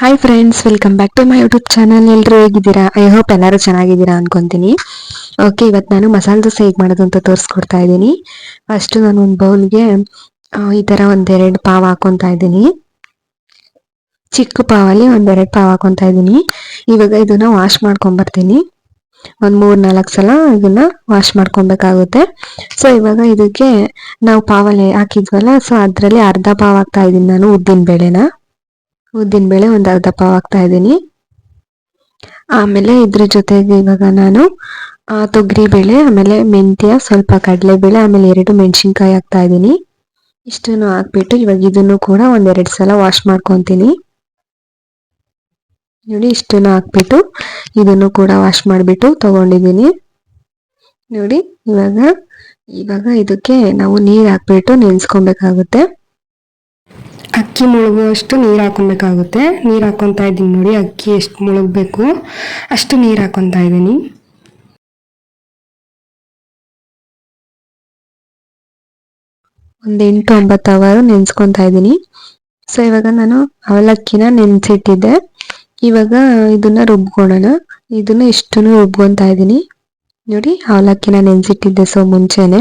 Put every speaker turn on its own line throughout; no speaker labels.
Hi friends welcome back to my YouTube channel ಎಲ್ಲರೂ ಹೇಗಿದ್ದೀರಾ? I hope ಎಲ್ಲರೂ ಚೆನ್ನಾಗಿದ್ದೀರಾ ಅನ್ಕೊಂತೀನಿ. ಓಕೆ ಇವತ್ತು ನಾನು ಮಸಾಲೆ ದೋಸೆ ಹೇಗೆ ಮಾಡೋದು ಅಂತ ತೋರಿಸ್ಕೊಡ್ತಾ ಇದ್ದೀನಿ. ಫಸ್ಟ್ ನಾನು ಒಂದು ಬೌಲ್ಗೆ ಈ ಥರ ಒಂದೆರಡು ಪಾವ್ ಹಾಕೊತಾ ಇದ್ದೀನಿ. ಚಿಕ್ಕ ಪಾವಲ್ಲಿ ಒಂದೆರಡು ಪಾವ್ ಹಾಕೊತಾ ಇದ್ದೀನಿ. ಇವಾಗ ಇದನ್ನ ವಾಶ್ ಮಾಡ್ಕೊಂಬರ್ತೀನಿ. ಒಂದು ಮೂರು ನಾಲ್ಕು ಸಲ ಇದನ್ನ ವಾಶ್ ಮಾಡ್ಕೊಬೇಕಾಗುತ್ತೆ. ಸೊ ಇವಾಗ ಇದಕ್ಕೆ ನಾವು ಪಾವಲ್ಲಿ ಹಾಕಿದ್ವಲ್ಲ ಸೊ ಅದರಲ್ಲಿ ಅರ್ಧ ಪಾವ್ ಹಾಕ್ತಾ ಇದ್ದೀನಿ ನಾನು ಉದ್ದಿನ ಬೇಳೆನ. ಉದ್ದಿನ ಬೇಳೆ ಒಂದು ಅರ್ಧ ಪಾವ್ ಹಾಕ್ತಾ ಇದ್ದೀನಿ. ಆಮೇಲೆ ಇದ್ರ ಜೊತೆಗೆ ಇವಾಗ ನಾನು ತೊಗರಿ ಬೇಳೆ, ಆಮೇಲೆ ಮೆಂತ್ಯ, ಸ್ವಲ್ಪ ಕಡಲೆಬೇಳೆ ಆಮೇಲೆ ಎರಡು ಮೆಣಸಿನ್ಕಾಯಿ ಹಾಕ್ತಾ ಇದ್ದೀನಿ. ಇಷ್ಟನ್ನು ಹಾಕ್ಬಿಟ್ಟು ಇವಾಗ ಇದನ್ನು ಕೂಡ ಒಂದೆರಡು ಸಲ ವಾಶ್ ಮಾಡ್ಕೊತೀನಿ. ನೋಡಿ, ಇಷ್ಟನ್ನು ಹಾಕ್ಬಿಟ್ಟು ಇದನ್ನು ಕೂಡ ವಾಶ್ ಮಾಡಿಬಿಟ್ಟು ತಗೊಂಡಿದ್ದೀನಿ. ನೋಡಿ, ಇವಾಗ ಇವಾಗ ಇದಕ್ಕೆ ನಾವು ನೀರು ಹಾಕ್ಬಿಟ್ಟು ನೆನೆಸ್ಕೊಬೇಕಾಗುತ್ತೆ. ಅಕ್ಕಿ ಮುಳುಗುವಷ್ಟು ನೀರು ಹಾಕೊಬೇಕಾಗುತ್ತೆ. ನೀರು ಹಾಕೊತಾ ಇದ್ದೀನಿ ನೋಡಿ ಅಕ್ಕಿ ಎಷ್ಟು ಮುಳುಗಬೇಕು. ಅಷ್ಟು ನೀರು ಹಾಕೊತಾ ಇದ್ದೀನಿ. ಒಂದು ಎಂಟು ಒಂಬತ್ತು ಅವರು ನೆನೆಸ್ಕೊತಾ ಇದ್ದೀನಿ. ಸೊ ಇವಾಗ ನಾನು ಅವಲಕ್ಕಿನ ನೆನೆಸಿಟ್ಟಿದ್ದೆ. ಇವಾಗ ಇದನ್ನ ರುಬ್ಕೊಳ್ಳೋಣ. ಇದನ್ನ ಇಷ್ಟನ್ನು ರುಬ್ಕೊತಾ ಇದ್ದೀನಿ. ನೋಡಿ, ಅವಲಕ್ಕಿನ ನೆನೆಸಿಟ್ಟಿದ್ದೆ. ಸೊ ಮುಂಚೆನೆ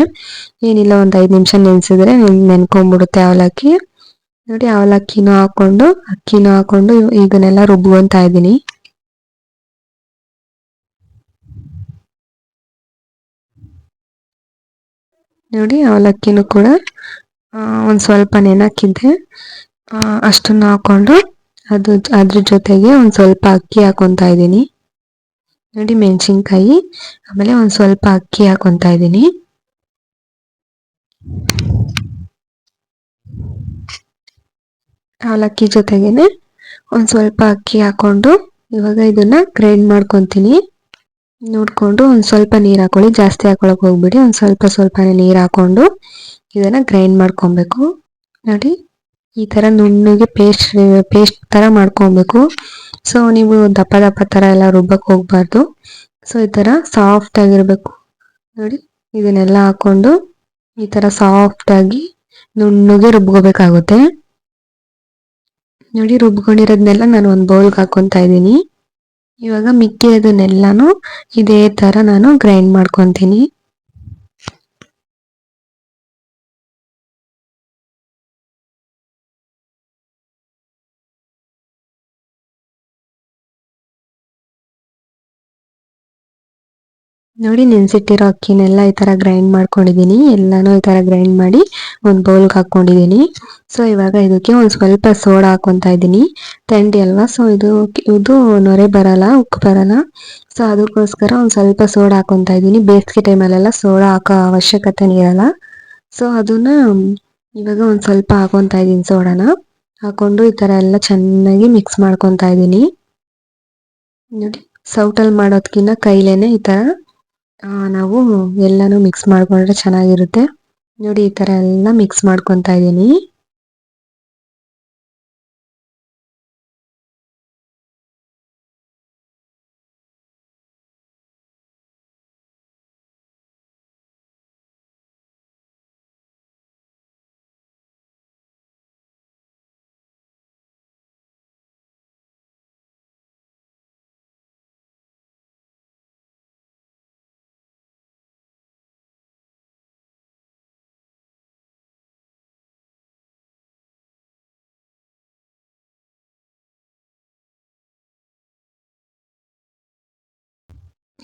ಏನಿಲ್ಲ, ಒಂದು ಐದು ನಿಮಿಷ ನೆನೆಸಿದ್ರೆ ನೆನ್ಕೊಂಡ್ಬಿಡುತ್ತೆ ಅವಲಕ್ಕಿ. ನೋಡಿ ಅವಲಕ್ಕಿನೂ ಹಾಕೊಂಡು, ಅಕ್ಕಿನೂ ಹಾಕೊಂಡು ಇದನ್ನೆಲ್ಲ ರುಬ್ಬುವಂತ ಇದ್ದೀನಿ. ನೋಡಿ ಅವಲಕ್ಕಿನೂ ಕೂಡ ಒಂದು ಸ್ವಲ್ಪ ನೆನಕ್ಕಿದ್ದೆ ಅಷ್ಟನ್ನು ಹಾಕೊಂಡು ಅದು ಅದ್ರ ಜೊತೆಗೆ ಒಂದು ಸ್ವಲ್ಪ ಅಕ್ಕಿ ಹಾಕೊತಾ ಇದ್ದೀನಿ. ನೋಡಿ ಮೆಣಸಿನ್ಕಾಯಿ, ಆಮೇಲೆ ಒಂದು ಸ್ವಲ್ಪ ಅಕ್ಕಿ ಹಾಕೊತಾ ಇದ್ದೀನಿ. ಅವಲಕ್ಕಿ ಜೊತೆಗೇನೆ ಒಂದು ಸ್ವಲ್ಪ ಅಕ್ಕಿ ಹಾಕೊಂಡು ಇವಾಗ ಇದನ್ನ ಗ್ರೈಂಡ್ ಮಾಡ್ಕೊತೀನಿ. ನೋಡಿಕೊಂಡು ಒಂದು ಸ್ವಲ್ಪ ನೀರು ಹಾಕೊಳ್ಳಿ. ಜಾಸ್ತಿ ಹಾಕೊಳಕ್ ಹೋಗ್ಬಿಡಿ. ಒಂದು ಸ್ವಲ್ಪ ಸ್ವಲ್ಪನೇ ನೀರು ಹಾಕೊಂಡು ಇದನ್ನ ಗ್ರೈಂಡ್ ಮಾಡ್ಕೊಬೇಕು. ನೋಡಿ, ಈ ಥರ ನುಣ್ಣಗೆ ಪೇಸ್ಟ್ ಪೇಸ್ಟ್ ಥರ ಮಾಡ್ಕೊಬೇಕು. ಸೊ ನೀವು ದಪ್ಪ ದಪ್ಪ ಥರ ಎಲ್ಲ ರುಬ್ಬಕ್ಕೆ ಹೋಗ್ಬಾರ್ದು. ಸೊ ಈ ಥರ ಸಾಫ್ಟ್ ಆಗಿರಬೇಕು. ನೋಡಿ, ಇದನ್ನೆಲ್ಲ ಹಾಕೊಂಡು ಈ ಥರ ಸಾಫ್ಟಾಗಿ ನುಣ್ಣಗೆ ರುಬ್ಕೋಬೇಕಾಗುತ್ತೆ. ನೋಡಿ ರುಬ್ಕೊಂಡಿರೋದ್ನೆಲ್ಲ ನಾನು ಒಂದು ಬೌಲ್ಗೆ ಹಾಕೊತಾ ಇದ್ದೀನಿ. ಇವಾಗ ಮಿಕ್ಕಿರೋದನ್ನೆಲ್ಲಾನು ಇದೇ ತರ ನಾನು ಗ್ರೈಂಡ್ ಮಾಡ್ಕೊತೀನಿ. ನೋಡಿ ನೆನ್ಸಿಟ್ಟಿರೋ ಅಕ್ಕಿನೆಲ್ಲ ಈ ತರ ಗ್ರೈಂಡ್ ಮಾಡ್ಕೊಂಡಿದ್ದೀನಿ ಎಲ್ಲಾನು ಈ ತರ ಗ್ರೈಂಡ್ ಮಾಡಿ ಒಂದು ಬೌಲ್ಗೆ ಹಾಕೊಂಡಿದ್ದೀನಿ ಸೊ ಇವಾಗ ಇದಕ್ಕೆ ಒಂದು ಸ್ವಲ್ಪ ಸೋಡಾ ಹಾಕೊತಾ ಇದ್ದೀನಿ ತಂಡಿ ಅಲ್ವಾ? ಸೊ ಇದು ಇದು ನೊರೆ ಬರಲ್ಲ, ಉಕ್ಕು ಬರಲ್ಲ. ಸೊ ಅದಕ್ಕೋಸ್ಕರ ಒಂದು ಸ್ವಲ್ಪ ಸೋಡಾ ಹಾಕೊತಾ ಇದ್ದೀನಿ ಬೇಸಿಗೆ ಟೈಮಲ್ಲೆಲ್ಲ ಸೋಡಾ ಹಾಕೋ ಅವಶ್ಯಕತೆ ಇರಲ್ಲ. ಸೊ ಅದನ್ನ ಇವಾಗ ಒಂದು ಸ್ವಲ್ಪ ಹಾಕೊತಾ ಇದ್ದೀನಿ ಸೋಡಾನ. ಹಾಕೊಂಡು ಈ ಥರ ಎಲ್ಲ ಚೆನ್ನಾಗಿ ಮಿಕ್ಸ್ ಮಾಡ್ಕೊತಾ ಇದ್ದೀನಿ ನೋಡಿ, ಸೌಟಲ್ಲಿ ಮಾಡೋದಕ್ಕಿಂತ ಕೈಲೇನೆ ಈ ತರ ನಾವು ಎಲ್ಲಾನು ಮಿಕ್ಸ್ ಮಾಡ್ಕೊಂಡ್ರೆ ಚೆನ್ನಾಗಿರುತ್ತೆ. ನೋಡಿ ಈ ತರ ಎಲ್ಲ ಮಿಕ್ಸ್ ಮಾಡ್ಕೊಂತ ಇದ್ದೀನಿ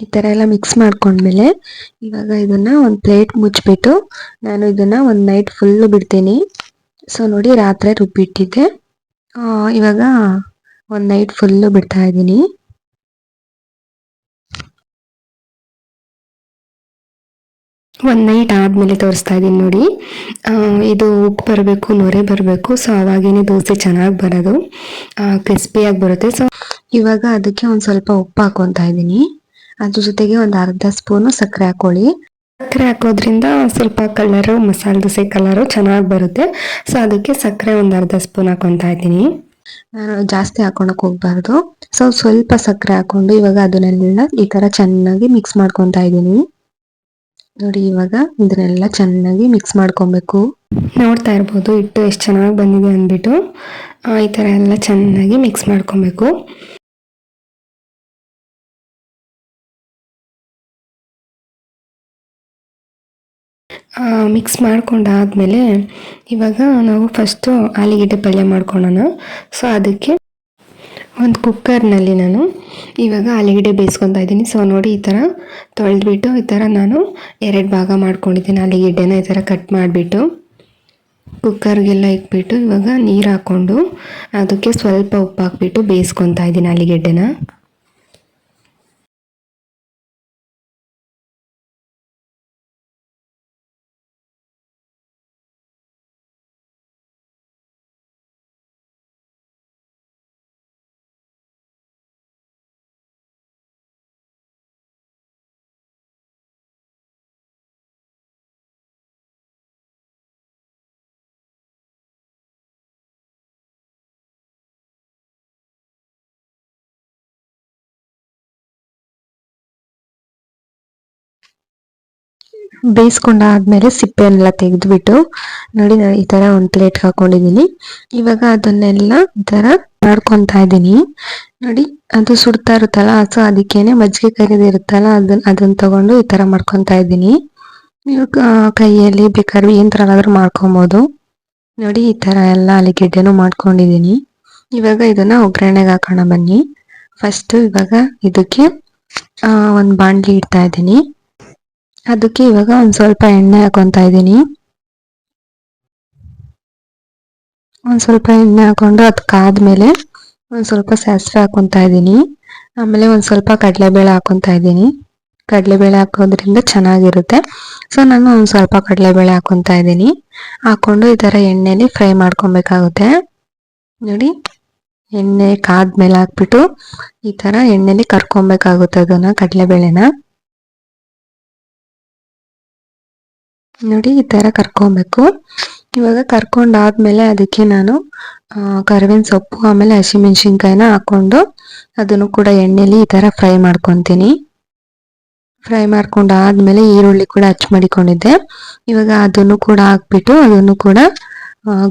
ಈ ತರ ಎಲ್ಲ ಮಿಕ್ಸ್ ಮಾಡ್ಕೊಂಡ್ಮೇಲೆ ಇವಾಗ ಇದನ್ನ ಒಂದು ಪ್ಲೇಟ್ ಮುಚ್ಚಿಬಿಟ್ಟು ನಾನು ಇದನ್ನ ಒಂದು ನೈಟ್ ಫುಲ್ಲು ಬಿಡ್ತೀನಿ. ಸೊ ನೋಡಿ ರಾತ್ರಿ ರುಬ್ಬಿಟ್ಟಿದ್ದೆ. ಇವಾಗ ಒಂದು ನೈಟ್ ಫುಲ್ಲು ಬಿಡ್ತಾ ಇದ್ದೀನಿ. ಒಂದು ನೈಟ್ ಆದಮೇಲೆ ತೋರಿಸ್ತಾ ಇದ್ದೀನಿ ನೋಡಿ. ಇದು ಉಪ್ಪು ಬರಬೇಕು, ನೊರೆ ಬರಬೇಕು. ಸೊ ಅವಾಗೇನೆ ದೋಸೆ ಚೆನ್ನಾಗಿ ಬರೋದು. ಕ್ರಿಸ್ಪಿಯಾಗಿ ಬರುತ್ತೆ. ಸೊ ಇವಾಗ ಅದಕ್ಕೆ ಒಂದು ಸ್ವಲ್ಪ ಉಪ್ಪು ಹಾಕೊತಾ ಇದ್ದೀನಿ. ಅದ್ರ ಜೊತೆಗೆ ಒಂದು ಅರ್ಧ ಸ್ಪೂನು ಸಕ್ಕರೆ ಹಾಕೊಳ್ಳಿ. ಸಕ್ಕರೆ ಹಾಕೋದ್ರಿಂದ ಸ್ವಲ್ಪ ಕಲರು ಮಸಾಲೆ ದೋಸೆ ಕಲರು ಚೆನ್ನಾಗಿ ಬರುತ್ತೆ. ಸೊ ಅದಕ್ಕೆ ಸಕ್ಕರೆ ಒಂದು ಅರ್ಧ ಸ್ಪೂನ್ ಹಾಕೊತಾ ಇದ್ದೀನಿ. ನಾನು ಜಾಸ್ತಿ ಹಾಕೊಳಕ್ ಹೋಗ್ಬಾರ್ದು. ಸೊ ಸ್ವಲ್ಪ ಸಕ್ಕರೆ ಹಾಕೊಂಡು ಇವಾಗ ಅದನ್ನೆಲ್ಲ ಈ ತರ ಚೆನ್ನಾಗಿ ಮಿಕ್ಸ್ ಮಾಡ್ಕೊತಾ ಇದ್ದೀನಿ. ನೋಡಿ ಇವಾಗ ಇದನ್ನೆಲ್ಲ ಚೆನ್ನಾಗಿ ಮಿಕ್ಸ್ ಮಾಡ್ಕೊಬೇಕು. ನೋಡ್ತಾ ಇರ್ಬೋದು ಹಿಟ್ಟು ಎಷ್ಟು ಚೆನ್ನಾಗಿ ಬಂದಿದೆ ಅಂದ್ಬಿಟ್ಟು. ಈ ಥರ ಎಲ್ಲ ಚೆನ್ನಾಗಿ ಮಿಕ್ಸ್ ಮಾಡ್ಕೊಬೇಕು. ಮಿಕ್ಸ್ ಮಾಡ್ಕೊಂಡಾದಮೇಲೆ ಇವಾಗ ನಾವು ಫಸ್ಟು ಆಲೂಗೆಡ್ಡೆ ಪಲ್ಯ ಮಾಡ್ಕೊಳ್ಳೋಣ ಸೊ ಅದಕ್ಕೆ ಒಂದು ಕುಕ್ಕರ್ನಲ್ಲಿ ನಾನು ಇವಾಗ ಆಲೂಗೆಡ್ಡೆ ಬೇಯಿಸ್ಕೊತಾ ಇದ್ದೀನಿ. ಸೊ ನೋಡಿ ಈ ಥರ ತೊಳೆದ್ಬಿಟ್ಟು ಈ ಥರ ನಾನು ಎರಡು ಭಾಗ ಮಾಡ್ಕೊಂಡಿದ್ದೀನಿ. ಆಲೂಗೆಡ್ಡೆನ ಈ ಥರ ಕಟ್ ಮಾಡಿಬಿಟ್ಟು ಕುಕ್ಕರ್ಗೆಲ್ಲ ಇಟ್ಬಿಟ್ಟು ಇವಾಗ ನೀರು ಹಾಕ್ಕೊಂಡು ಅದಕ್ಕೆ ಸ್ವಲ್ಪ ಉಪ್ಪು ಹಾಕ್ಬಿಟ್ಟು ಬೇಯಿಸ್ಕೊತಾ ಇದ್ದೀನಿ ಆಲೂಗೆಡ್ಡೆನ. ಬೇಯಿಸ್ಕೊಂಡಾದ್ಮೇಲೆ ಸಿಪ್ಪೆನೆಲ್ಲ ತೆಗೆದ್ಬಿಟ್ಟು ನೋಡಿ ನಾನು ಈ ತರ ಒಂದು ಪ್ಲೇಟ್ ಹಾಕೊಂಡಿದ್ದೀನಿ ಇವಾಗ ಅದನ್ನೆಲ್ಲ ಈ ತರ ಮಾಡ್ಕೊತಾ ಇದ್ದೀನಿ. ನೋಡಿ, ಅದು ಸುಡ್ತಾ ಇರುತ್ತಲ್ಲ, ಸೊ ಅದಕ್ಕೇನೆ ಮಜ್ಜಿಗೆ ಕರಿದಿರುತ್ತಲ್ಲ ಅದನ್ನ ಅದನ್ನ ತಗೊಂಡು ಈ ತರ ಮಾಡ್ಕೊತಾ ಇದ್ದೀನಿ. ನೀವು ಕೈಯಲ್ಲಿ ಬೇಕಾದ್ರೆ ಏನ್ ಥರನಾದರೂ ಮಾಡ್ಕೊಬೋದು. ನೋಡಿ, ಈ ತರ ಎಲ್ಲ ಆಲೂಗೆಡ್ಡೆನೂ ಮಾಡ್ಕೊಂಡಿದ್ದೀನಿ. ಇವಾಗ ಇದನ್ನ ಒಗ್ಗರಣೆಗೆ ಹಾಕೋಣ ಬನ್ನಿ. ಫಸ್ಟ್ ಇವಾಗ ಇದಕ್ಕೆ ಒಂದು ಬಾಣ್ಲಿ ಇಡ್ತಾ ಇದ್ದೀನಿ. ಅದಕ್ಕೆ ಇವಾಗ ಒಂದು ಸ್ವಲ್ಪ ಎಣ್ಣೆ ಹಾಕೊಂತಾ ಇದ್ದೀನಿ. ಒಂದು ಸ್ವಲ್ಪ ಎಣ್ಣೆ ಹಾಕೊಂಡು ಅದು ಕಾದ್ಮೇಲೆ ಒಂದು ಸ್ವಲ್ಪ ಸಾಸಿವೆ ಹಾಕೊಂತಾ ಇದ್ದೀನಿ. ಆಮೇಲೆ ಒಂದು ಸ್ವಲ್ಪ ಕಡಲೆಬೇಳೆ ಹಾಕೊಂತಾ ಇದ್ದೀನಿ. ಕಡಲೆಬೇಳೆ ಹಾಕೋದ್ರಿಂದ ಚೆನ್ನಾಗಿರುತ್ತೆ. ಸೊ ನಾನು ಒಂದು ಸ್ವಲ್ಪ ಕಡಲೆಬೇಳೆ ಹಾಕೊಂತಾ ಇದ್ದೀನಿ. ಹಾಕೊಂಡು ಈ ಥರ ಎಣ್ಣೆಲಿ ಫ್ರೈ ಮಾಡ್ಕೊಬೇಕಾಗುತ್ತೆ. ನೋಡಿ, ಎಣ್ಣೆ ಕಾದ್ಮೇಲೆ ಹಾಕ್ಬಿಟ್ಟು ಈ ಥರ ಎಣ್ಣೆಲಿ ಕರ್ಕೊಬೇಕಾಗುತ್ತೆ ಅದನ್ನ ಕಡಲೆಬೇಳೆನ. ನೋಡಿ, ಈ ಥರ ಕರ್ಕೊಬೇಕು. ಇವಾಗ ಕರ್ಕೊಂಡಾದ್ಮೇಲೆ ಅದಕ್ಕೆ ನಾನು ಕರಿವಿನ ಸೊಪ್ಪು, ಆಮೇಲೆ ಹಸಿಮೆಣ್ಸಿನ್ಕಾಯಿನ ಹಾಕೊಂಡು ಅದನ್ನು ಕೂಡ ಎಣ್ಣೆಲಿ ಈ ಥರ ಫ್ರೈ ಮಾಡ್ಕೊತೀನಿ. ಫ್ರೈ ಮಾಡ್ಕೊಂಡಾದ್ಮೇಲೆ ಈರುಳ್ಳಿ ಕೂಡ ಹಚ್ ಮಾಡಿಕೊಂಡಿದ್ದೆ. ಇವಾಗ ಅದನ್ನು ಕೂಡ ಹಾಕ್ಬಿಟ್ಟು ಅದನ್ನು ಕೂಡ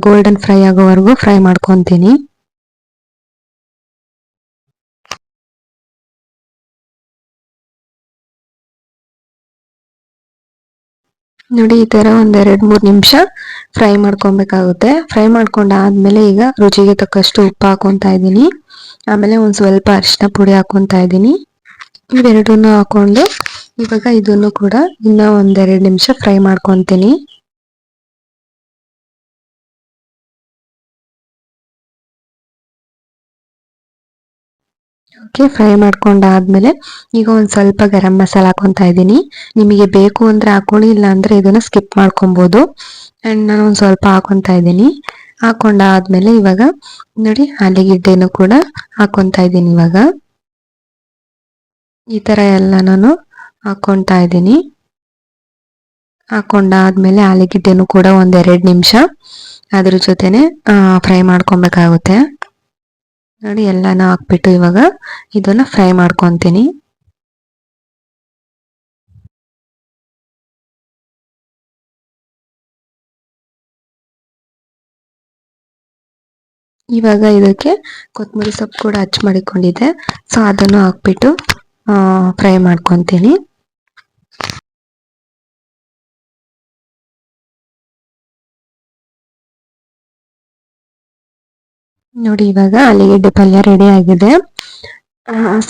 ಗೋಲ್ಡನ್ ಫ್ರೈ ಆಗೋವರೆಗೂ ಫ್ರೈ ಮಾಡ್ಕೊತೀನಿ. ನೋಡಿ, ಈ ತರ ಒಂದ್ ಎರಡ್, ಮೂರ್ ನಿಮಿಷ ಫ್ರೈ ಮಾಡ್ಕೊಬೇಕಾಗುತ್ತೆ. ಫ್ರೈ ಮಾಡ್ಕೊಂಡಾದ್ಮೇಲೆ ಈಗ ರುಚಿಗೆ ತಕ್ಕಷ್ಟು ಉಪ್ಪು ಹಾಕೊತಾ ಇದ್ದೀನಿ. ಆಮೇಲೆ ಒಂದ್ ಸ್ವಲ್ಪ ಅರಿಶಿನ ಪುಡಿ ಹಾಕೊತಾ ಇದ್ದೀನಿ. ಇವೆರಡನ್ನು ಹಾಕೊಂಡು ಇವಾಗ ಇದನ್ನು ಕೂಡ ಇನ್ನ ಒಂದೆರಡು ನಿಮಿಷ ಫ್ರೈ ಮಾಡ್ಕೊಂತೀನಿ. ಓಕೆ ಫ್ರೈ ಮಾಡ್ಕೊಂಡಾದ್ಮೇಲೆ ಈಗ ಒಂದು ಸ್ವಲ್ಪ ಗರಂ ಮಸಾಲ ಹಾಕೊತಾ ಇದ್ದೀನಿ. ನಿಮಗೆ ಬೇಕು ಅಂದ್ರೆ ಹಾಕೊಳ್ಳಿ ಇಲ್ಲ ಅಂದರೆ ಇದನ್ನು ಸ್ಕಿಪ್ ಮಾಡ್ಕೊಬೋದು. ಆ್ಯಂಡ್ ನಾನು ಒಂದು ಸ್ವಲ್ಪ ಹಾಕೊತಾ ಇದ್ದೀನಿ. ಹಾಕೊಂಡಾದ್ಮೇಲೆ ಇವಾಗ ನೋಡಿ ಆಲೂಗೆಡ್ಡೆನೂ ಕೂಡ ಹಾಕೊತಾ ಇದ್ದೀನಿ ಇವಾಗ. ಈ ತರ ಎಲ್ಲ ನಾನು ಹಾಕೊತಾ ಇದ್ದೀನಿ. ಹಾಕೊಂಡಾದ್ಮೇಲೆ ಆಲೂಗೆಡ್ಡೆನೂ ಕೂಡ ಒಂದೆರಡು ನಿಮಿಷ. ಅದ್ರ ಜೊತೆನೆ ಫ್ರೈ ಮಾಡ್ಕೊಬೇಕಾಗುತ್ತೆ. ನೋಡಿ, ಎಲ್ಲಾನು ಹಾಕ್ಬಿಟ್ಟು ಇವಾಗ ಇದನ್ನ ಫ್ರೈ ಮಾಡ್ಕೊತೀನಿ. ಇವಾಗ ಇದಕ್ಕೆ ಕೊತ್ತಂಬರಿ ಸೊಪ್ಪು ಕೂಡ ಹಚ್ ಮಾಡಿಕೊಂಡಿದ್ದೆ. ಸೊ, ಅದನ್ನು ಹಾಕ್ಬಿಟ್ಟು ಫ್ರೈ ಮಾಡ್ಕೊಂತೀನಿ. ನೋಡಿ, ಇವಾಗ ಆಲೂಗೆಡ್ಡೆ ಪಲ್ಯ ರೆಡಿ ಆಗಿದೆ.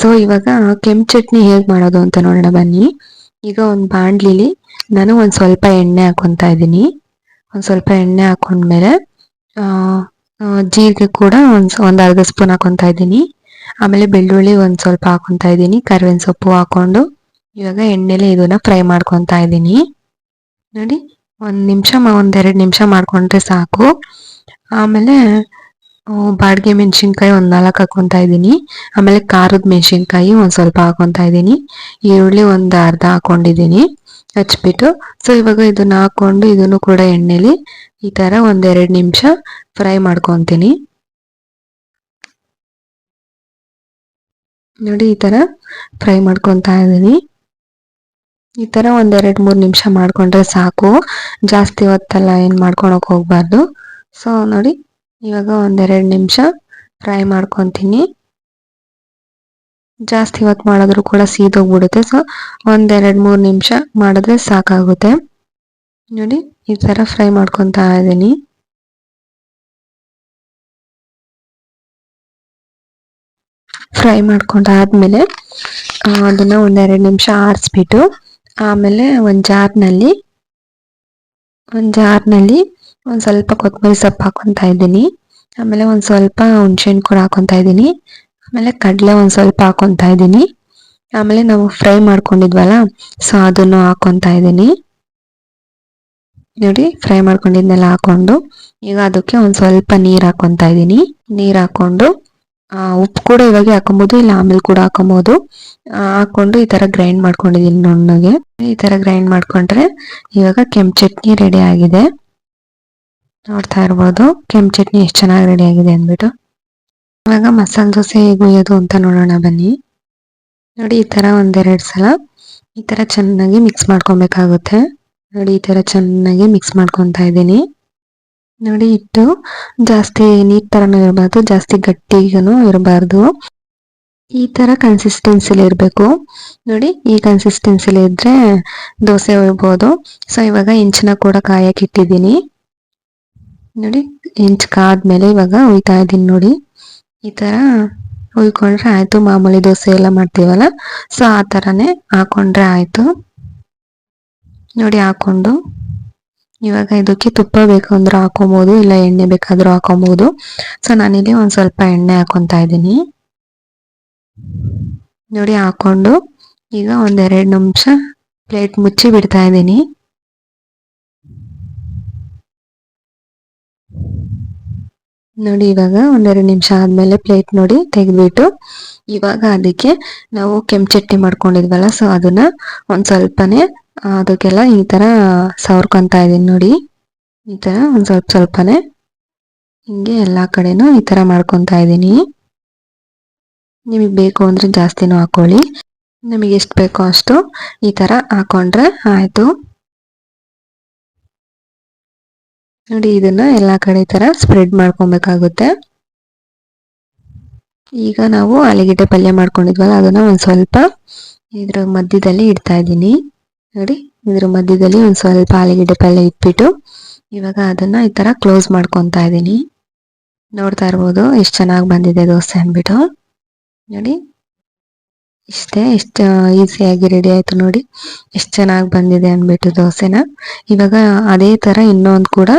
ಸೊ ಇವಾಗ ಕೆಂಪು ಚಟ್ನಿ ಹೇಗೆ ಮಾಡೋದು ಅಂತ ನೋಡೋಣ, ಬನ್ನಿ. ಈಗ ಒಂದು ಬಾಂಡ್ಲಿಲಿ ನಾನು ಒಂದು ಸ್ವಲ್ಪ ಎಣ್ಣೆ ಹಾಕೊತಾ ಇದ್ದೀನಿ. ಒಂದು ಸ್ವಲ್ಪ ಎಣ್ಣೆ ಹಾಕೊಂಡ್ಮೇಲೆ ಜೀರಿಗೆ ಕೂಡ ಒಂದು ಒಂದ್ ಅರ್ಧ ಸ್ಪೂನ್ ಹಾಕೊಂತಾ ಇದ್ದೀನಿ. ಆಮೇಲೆ ಬೆಳ್ಳುಳ್ಳಿ ಒಂದು ಸ್ವಲ್ಪ ಹಾಕೊಂತಾ ಇದ್ದೀನಿ. ಕರಿಬೇವಿನ ಸೊಪ್ಪು ಹಾಕೊಂಡು ಇವಾಗ ಎಣ್ಣೆಲೆ ಇದನ್ನ ಫ್ರೈ ಮಾಡ್ಕೊಂತಾ ಇದ್ದೀನಿ. ನೋಡಿ, ಒಂದು ನಿಮಿಷ ಒಂದೆರಡು ನಿಮಿಷ ಮಾಡ್ಕೊಂಡ್ರೆ ಸಾಕು. ಆಮೇಲೆ ಬಾಡ್ಗೆ ಮೆಣಸಿನ್ಕಾಯಿ ಒಂದ್ ನಾಲ್ಕು ಹಾಕೊತಾ ಇದ್ದೀನಿ. ಆಮೇಲೆ ಖಾರದ ಮೆಣಸಿನ್ಕಾಯಿ ಒಂದ್ ಸ್ವಲ್ಪ ಹಾಕೊತಾ ಇದ್ದೀನಿ. ಈರುಳ್ಳಿ ಒಂದ್ ಅರ್ಧ ಹಾಕೊಂಡಿದ್ದೀನಿ. ಹಚ್ಬಿಟ್ಟು ಸೊ ಇವಾಗ ಇದನ್ನ ಹಾಕೊಂಡು ಇದನ್ನು ಕೂಡ ಎಣ್ಣೆಲಿ ಈ ತರ ಒಂದೆರಡು ನಿಮಿಷ ಫ್ರೈ ಮಾಡ್ಕೊತೀನಿ. ನೋಡಿ, ಈ ತರ ಫ್ರೈ ಮಾಡ್ಕೊತಾ ಇದ್ದೀನಿ. ಈ ತರ ಒಂದೆರಡು ಮೂರು ನಿಮಿಷ ಮಾಡ್ಕೊಂಡ್ರೆ ಸಾಕು. ಜಾಸ್ತಿ ಹೊತ್ತಲ್ಲ, ಏನು ಮಾಡ್ಕೊಳಕ್ ಹೋಗ್ಬಾರ್ದು. ಸೊ ನೋಡಿ ಇವಾಗ ಒಂದೆರಡು ನಿಮಿಷ ಫ್ರೈ ಮಾಡ್ಕೊತೀನಿ. ಜಾಸ್ತಿ ಹೊತ್ತು ಮಾಡಿದ್ರು ಕೂಡ ಸೀದೋಗ್ಬಿಡುತ್ತೆ ಸೊ ಒಂದೆರಡು ಮೂರು ನಿಮಿಷ ಮಾಡಿದ್ರೆ ಸಾಕಾಗುತ್ತೆ. ನೋಡಿ, ಈ ಥರ ಫ್ರೈ ಮಾಡ್ಕೊತಾ ಇದ್ದೀನಿ. ಫ್ರೈ ಮಾಡ್ಕೊಂಡಾದ್ಮೇಲೆ ಅದನ್ನ ಒಂದೆರಡು ನಿಮಿಷ ಆರಿಸ್ಬಿಟ್ಟು, ಆಮೇಲೆ ಒಂದು ಜಾರ್ನಲ್ಲಿ ಒಂದು ಜಾರ್ನಲ್ಲಿ ಒಂದು ಸ್ವಲ್ಪ ಕೊತ್ತಂಬರಿ ಸೊಪ್ಪು ಹಾಕೊತಾ ಇದ್ದೀನಿ. ಆಮೇಲೆ ಒಂದು ಸ್ವಲ್ಪ ಹುಣ್ಸೆಹಣ್ಣು ಕೂಡ ಹಾಕೊತಾ ಇದ್ದೀನಿ. ಆಮೇಲೆ ಕಡಲೆ ಒಂದು ಸ್ವಲ್ಪ ಹಾಕೊತಾ ಇದ್ದೀನಿ. ಆಮೇಲೆ ನಾವು ಫ್ರೈ ಮಾಡ್ಕೊಂಡಿದ್ವಲ್ಲ, ಸೊ ಅದನ್ನು ಹಾಕೊತಾ ಇದ್ದೀನಿ. ನೋಡಿ, ಫ್ರೈ ಮಾಡ್ಕೊಂಡಿದ್ನೆಲ್ಲ ಹಾಕೊಂಡು, ಈಗ ಅದಕ್ಕೆ ಒಂದು ಸ್ವಲ್ಪ ನೀರು ಹಾಕೊತಾ ಇದ್ದೀನಿ. ನೀರು ಹಾಕೊಂಡು ಉಪ್ಪು ಕೂಡ ಇವಾಗ ಹಾಕೊಬೋದು, ಇಲ್ಲ ಆಮೇಲೆ ಕೂಡ ಹಾಕೊಬೋದು. ಹಾಕೊಂಡು ಈ ತರ ಗ್ರೈಂಡ್ ಮಾಡ್ಕೊಂಡಿದ್ದೀನಿ ನುಣ್ಣಗೆ. ಈ ತರ ಗ್ರೈಂಡ್ ಮಾಡ್ಕೊಂಡ್ರೆ ಇವಾಗ ಕೆಂಪು ಚಟ್ನಿ ರೆಡಿ ಆಗಿದೆ. ನೋಡ್ತಾ ಇರ್ಬೋದು. ಕೆಂಪು ಚಟ್ನಿ ಎಷ್ಟು ಚೆನ್ನಾಗಿ ರೆಡಿ ಆಗಿದೆ ಅಂದ್ಬಿಟ್ಟು. ಇವಾಗ ಮಸಾಲೆ ದೋಸೆ ಹೇಗೆ ಅಂತ ನೋಡೋಣ ಬನ್ನಿ. ನೋಡಿ, ಈ ಥರ ಒಂದೆರಡು ಸಲ ಈ ಥರ ಚೆನ್ನಾಗಿ ಮಿಕ್ಸ್ ಮಾಡ್ಕೊಬೇಕಾಗುತ್ತೆ. ನೋಡಿ, ಈ ಥರ ಚೆನ್ನಾಗಿ ಮಿಕ್ಸ್ ಮಾಡ್ಕೊತಾ ಇದ್ದೀನಿ. ನೋಡಿ ಇಟ್ಟು ಜಾಸ್ತಿ ನೀರ್ ಥರನೂ ಇರಬಾರ್ದು, ಜಾಸ್ತಿ ಗಟ್ಟಿಗೂ ಇರಬಾರ್ದು. ಈ ಥರ ಕನ್ಸಿಸ್ಟೆನ್ಸಿಲಿ ಇರಬೇಕು. ನೋಡಿ, ಈ ಕನ್ಸಿಸ್ಟೆನ್ಸಿಲಿ ಇದ್ರೆ ದೋಸೆ ಹೋಗ್ಬೋದು ಸೊ ಇವಾಗ ಇಂಚಿನ ಕೂಡ ಕಾಯಕ್ಕೆ ಇಟ್ಟಿದ್ದೀನಿ. ನೋಡಿ ಇಂಚ್ ಕಾದ್ಮೇಲೆ ಇವಾಗ ಉಯ್ತಾ ಇದ್ದೀನಿ ನೋಡಿ. ಈ ತರ ಉಯ್ಕೊಂಡ್ರೆ ಆಯ್ತು. ಮಾಮೂಲಿ ದೋಸೆ ಎಲ್ಲ ಮಾಡ್ತೀವಲ್ಲ ಸೊ ಆ ತರನೇ ಹಾಕೊಂಡ್ರೆ ಆಯ್ತು. ನೋಡಿ ಹಾಕೊಂಡು. ಇವಾಗ ಇದಕ್ಕೆ ತುಪ್ಪ ಬೇಕು ಅಂದ್ರೆ ಹಾಕೊಬಹುದು ಇಲ್ಲ ಎಣ್ಣೆ ಬೇಕಾದ್ರೂ ಹಾಕೊಬಹುದು ಸೊ ನಾನಿಲ್ಲಿ ಒಂದ್ ಸ್ವಲ್ಪ ಎಣ್ಣೆ ಹಾಕೊಂತ ಇದ್ದೀನಿ. ನೋಡಿ ಹಾಕೊಂಡು, ಈಗ ಒಂದೆರಡು ನಿಮಿಷ ಪ್ಲೇಟ್ ಮುಚ್ಚಿ ಬಿಡ್ತಾ ಇದ್ದೀನಿ. ನೋಡಿ ಇವಾಗ ಒಂದೆರಡು ನಿಮಿಷ ಆದ್ಮೇಲೆ ಪ್ಲೇಟ್ ನೋಡಿ ತೆಗೆದ್ಬಿಟ್ಟು ಇವಾಗ ಅದಕ್ಕೆ ನಾವು ಕೆಂಪು ಚಟ್ನಿ ಮಾಡ್ಕೊಂಡಿದ್ವಲ್ಲ ಸೊ ಅದನ್ನ ಒಂದ್ ಸ್ವಲ್ಪನೇ ಅದಕ್ಕೆಲ್ಲ ಈ ತರ ಸವರ್ಕೊಂತ ಇದೀನಿ ನೋಡಿ. ಈ ತರ ಒಂದ್ ಸ್ವಲ್ಪ ಸ್ವಲ್ಪನೇ ಹಿಂಗೆ ಎಲ್ಲಾ ಕಡೆನೂ ಈ ತರ ಮಾಡ್ಕೊಂತ ಇದ್ದೀನಿ. ನಿಮಗೆ ಬೇಕು ಅಂದ್ರೆ ಜಾಸ್ತಿನೂ ಹಾಕೊಳ್ಳಿ. ನಿಮಗೆ ಎಷ್ಟು ಬೇಕೋ ಅಷ್ಟು ಈ ತರ ಹಾಕೊಂಡ್ರೆ ಆಯ್ತು. ನೋಡಿ, ಇದನ್ನ ಎಲ್ಲಾ ಕಡೆ ತರ ಸ್ಪ್ರೆಡ್ ಮಾಡ್ಕೊಬೇಕಾಗುತ್ತೆ. ಈಗ ನಾವು ಆಲೂಗೆಡ್ಡೆ ಪಲ್ಯ ಮಾಡ್ಕೊಂಡಿದ್ವಲ್ಲ, ಅದನ್ನ ಒಂದ್ ಸ್ವಲ್ಪ ಇದ್ರ ಮಧ್ಯದಲ್ಲಿ ಇಡ್ತಾ ಇದ್ದೀನಿ. ನೋಡಿ, ಇದ್ರ ಮಧ್ಯದಲ್ಲಿ ಒಂದ್ ಸ್ವಲ್ಪ ಆಲೂಗೆಡ್ಡೆ ಪಲ್ಯ ಇಟ್ಬಿಟ್ಟು ಇವಾಗ ಅದನ್ನ ಈ ತರ ಕ್ಲೋಸ್ ಮಾಡ್ಕೊತಾ ಇದ್ದೀನಿ. ನೋಡ್ತಾ ಇರ್ಬೋದು, ಎಷ್ಟು ಚೆನ್ನಾಗಿ ಬಂದಿದೆ ದೋಸೆ ಅಂದ್ಬಿಟ್ಟು. ನೋಡಿ, ಇಷ್ಟೇ, ಎಷ್ಟು ಈಸಿಯಾಗಿ ರೆಡಿ ಆಯ್ತು ನೋಡಿ. ಎಷ್ಟು ಚೆನ್ನಾಗಿ ಬಂದಿದೆ ಅಂದ್ಬಿಟ್ಟು ದೋಸೆನ. ಇವಾಗ ಅದೇ ತರ ಇನ್ನೊಂದು ಕೂಡ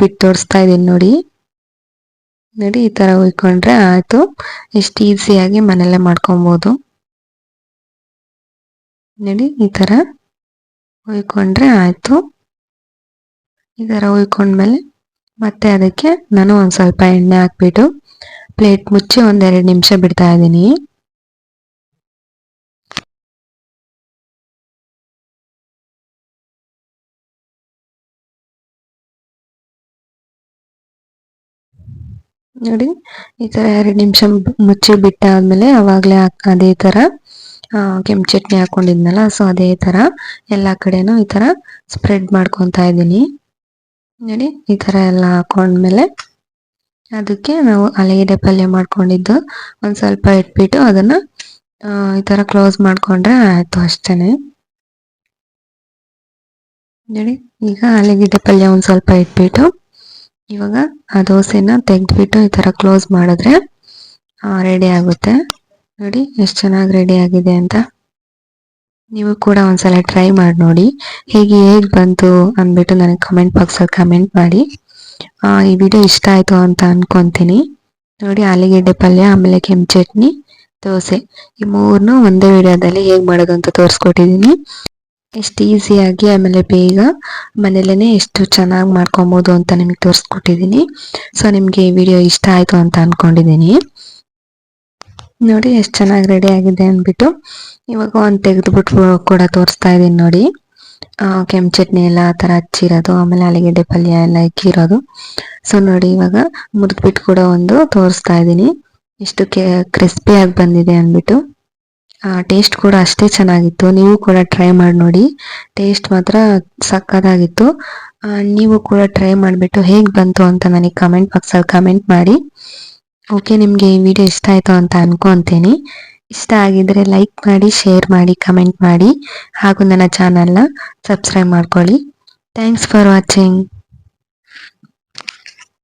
ಬಿಟ್ಟು ತೋರಿಸ್ತಾ ಇದೀನಿ ನೋಡಿ. ನೋಡಿ, ಈ ತರ ಹುಯ್ಕೊಂಡ್ರೆ ಆಯ್ತು. ಎಷ್ಟು ಈಸಿಯಾಗಿ ಮನೆಯಲ್ಲೇ ಮಾಡ್ಕೊಬೋದು. ನೋಡಿ, ಈ ತರ ಹುಯ್ಕೊಂಡ್ರೆ ಆಯ್ತು. ಈ ತರ ಹುಯ್ಕೊಂಡ್ಮೇಲೆ ಮತ್ತೆ ಅದಕ್ಕೆ ನಾನು ಒಂದು ಸ್ವಲ್ಪ ಎಣ್ಣೆ ಹಾಕ್ಬಿಟ್ಟು, ಪ್ಲೇಟ್ ಮುಚ್ಚಿ ಒಂದೆರಡು ನಿಮಿಷ ಬಿಡ್ತಾ ಇದ್ದೀನಿ. ನೋಡಿ, ಈ ತರ ಎರಡು ನಿಮಿಷ ಮುಚ್ಚಿ ಬಿಟ್ಟಾದ್ಮೇಲೆ ಅವಾಗ್ಲೇ ಅದೇ ತರ ಕೆಂಪು ಚಟ್ನಿ ಹಾಕೊಂಡಿದ್ನಲ್ಲ ಸೊ ಅದೇ ತರ ಎಲ್ಲಾ ಕಡೆನೂ ಈ ತರ ಸ್ಪ್ರೆಡ್ ಮಾಡ್ಕೊತಾ ಇದ್ದೀನಿ. ನೋಡಿ, ಈ ತರ ಎಲ್ಲ ಹಾಕೊಂಡ್ಮೇಲೆ ಅದಕ್ಕೆ ನಾವು ಆಲೂಗೆಡ್ಡೆ ಪಲ್ಯ ಮಾಡ್ಕೊಂಡಿದ್ದು, ಒಂದ್ ಸ್ವಲ್ಪ ಇಟ್ಬಿಟ್ಟು ಅದನ್ನ ಈ ತರ ಕ್ಲೋಸ್ ಮಾಡ್ಕೊಂಡ್ರೆ ಆಯ್ತು ಅಷ್ಟೇನೆ. ನೋಡಿ, ಈಗ ಆಲೂಗೆಡ್ಡೆ ಪಲ್ಯ ಒಂದ್ ಸ್ವಲ್ಪ ಇಟ್ಬಿಟ್ಟು ಇವಾಗ ಆ ದೋಸೆನ ತೆಗೆದ್ಬಿಟ್ಟು ಈ ಥರ ಕ್ಲೋಸ್ ಮಾಡಿದ್ರೆ ರೆಡಿ ಆಗುತ್ತೆ. ನೋಡಿ, ಎಷ್ಟು ಚೆನ್ನಾಗಿ ರೆಡಿ ಆಗಿದೆ ಅಂತ. ನೀವು ಕೂಡ ಒಂದ್ಸಲ ಟ್ರೈ ಮಾಡಿ ನೋಡಿ. ಹೇಗೆ ಹೇಗೆ ಬಂತು ಅಂದ್ಬಿಟ್ಟು ನನಗೆ ಕಮೆಂಟ್ ಬಾಕ್ಸಲ್ಲಿ ಕಮೆಂಟ್ ಮಾಡಿ. ಈ ವಿಡಿಯೋ ಇಷ್ಟ ಆಯ್ತು ಅಂತ ಅನ್ಕೊಂತೀನಿ. ನೋಡಿ, ಆಲೂಗೆಡ್ಡೆ ಪಲ್ಯ, ಆಮೇಲೆ ಕೆಂಪು ಚಟ್ನಿ, ದೋಸೆ. ಈ ಮೂರನ್ನು ಒಂದೇ ವಿಡಿಯೋದಲ್ಲಿ ಹೇಗೆ ಮಾಡೋದು ಅಂತ ತೋರಿಸ್ಕೊಟ್ಟಿದ್ದೀನಿ ಎಷ್ಟು ಈಸಿಯಾಗಿ ಆಮೇಲೆ ಬೇಗ ಮನೇಲೇ ಎಷ್ಟು ಚೆನ್ನಾಗಿ ಮಾಡ್ಕೊಬೋದು ಅಂತ ನಿಮಗೆ ತೋರಿಸ್ಕೊಟ್ಟಿದ್ದೀನಿ ಸೊ ನಿಮಗೆ ಈ ವಿಡಿಯೋ ಇಷ್ಟ ಆಯಿತು ಅಂತ ಅಂದ್ಕೊಂಡಿದ್ದೀನಿ ನೋಡಿ, ಎಷ್ಟು ಚೆನ್ನಾಗಿ ರೆಡಿ ಆಗಿದೆ ಅಂದ್ಬಿಟ್ಟು ಇವಾಗ ಒಂದು ತೆಗೆದುಬಿಟ್ಟು ಕೂಡ ತೋರಿಸ್ತಾ ಇದ್ದೀನಿ ನೋಡಿ. ಕೆಂಪು ಚಟ್ನಿ ಎಲ್ಲ ಆ ಥರ ಹಚ್ಚಿರೋದು, ಆಮೇಲೆ ಆಲೂಗೆಡ್ಡೆ ಪಲ್ಯ ಎಲ್ಲ ಇಕ್ಕಿರೋದು. ಸೊ ನೋಡಿ, ಇವಾಗ ಮುರಿದ್ಬಿಟ್ಟು ಕೂಡ ಒಂದು ತೋರಿಸ್ತಾ ಇದ್ದೀನಿ ಎಷ್ಟು ಕ್ರಿಸ್ಪಿಯಾಗಿ ಬಂದಿದೆ ಅಂದ್ಬಿಟ್ಟು. ಟೇಸ್ಟ್ ಕೂಡ ಅಷ್ಟೇ ಚೆನ್ನಾಗಿತ್ತು. ನೀವು ಕೂಡ ಟ್ರೈ ಮಾಡಿ ನೋಡಿ. ಟೇಸ್ಟ್ ಮಾತ್ರ ಸಕ್ಕತ್ತಾಗಿತ್ತು ನೀವು ಕೂಡ ಟ್ರೈ ಮಾಡಿಬಿಟ್ಟು ಹೇಗೆ ಬಂತು ಅಂತ ನನಗೆ ಕಮೆಂಟ್ ಬಾಕ್ಸಲ್ಲಿ ಕಮೆಂಟ್ ಮಾಡಿ. ಓಕೆ ನಿಮಗೆ ಈ ವಿಡಿಯೋ ಇಷ್ಟ ಆಯಿತು ಅಂತ ಅನ್ಕೊತೀನಿ. ಇಷ್ಟ ಆಗಿದ್ರೆ ಲೈಕ್ ಮಾಡಿ ಶೇರ್ ಮಾಡಿ ಕಮೆಂಟ್ ಮಾಡಿ. ಹಾಗೂ ನನ್ನ ಚಾನಲ್ನ ಸಬ್ಸ್ಕ್ರೈಬ್ ಮಾಡ್ಕೊಳ್ಳಿ. Thanks for watching